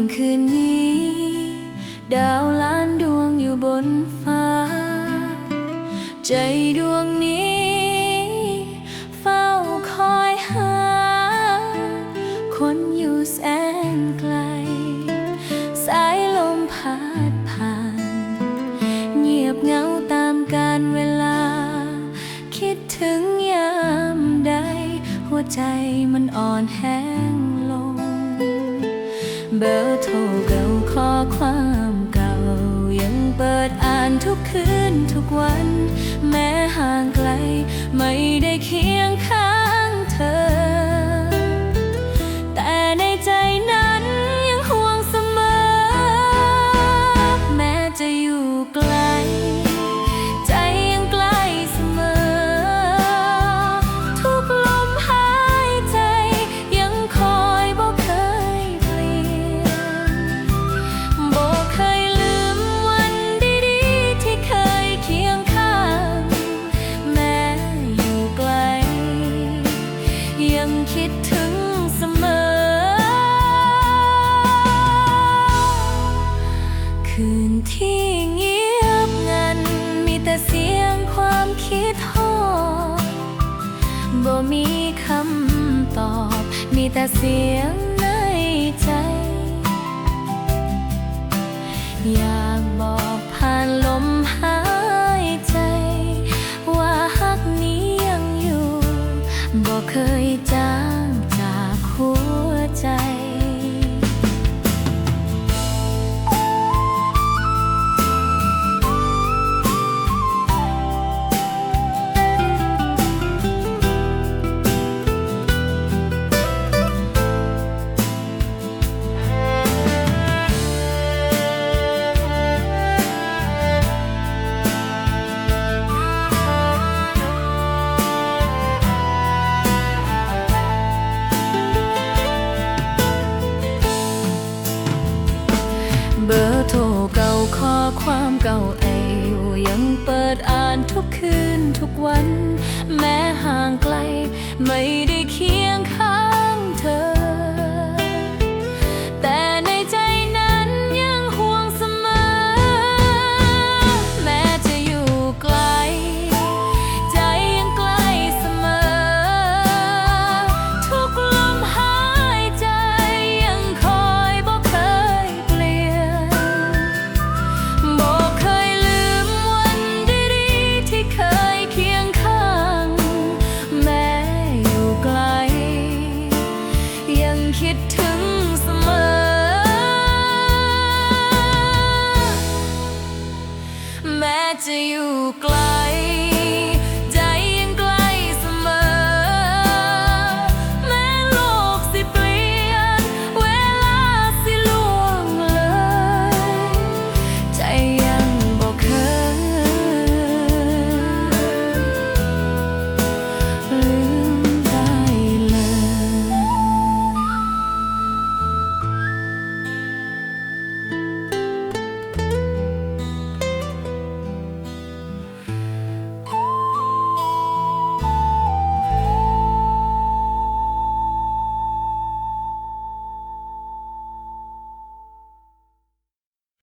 ำคืนนี้ ดาวล้านดวงอยู่บนฟ้า ใจดวงนี้ เฝ้าคอยหา คนอยู่แสนไกล สายลมพัดผ่าน เงียบเหงาตามกาลเวลา คิดถึงยามใด หัวใจมันอ่อนแห้ง เบอร์โทรเก่าข้อความเก่า ยังเปิดอ่านทุกคืนทุกวัน แต่เสียงในใจ ความเก่าเอวยังเปิดอ่านทุกคืนทุกวัน แม้ห่างไกลไม่ได้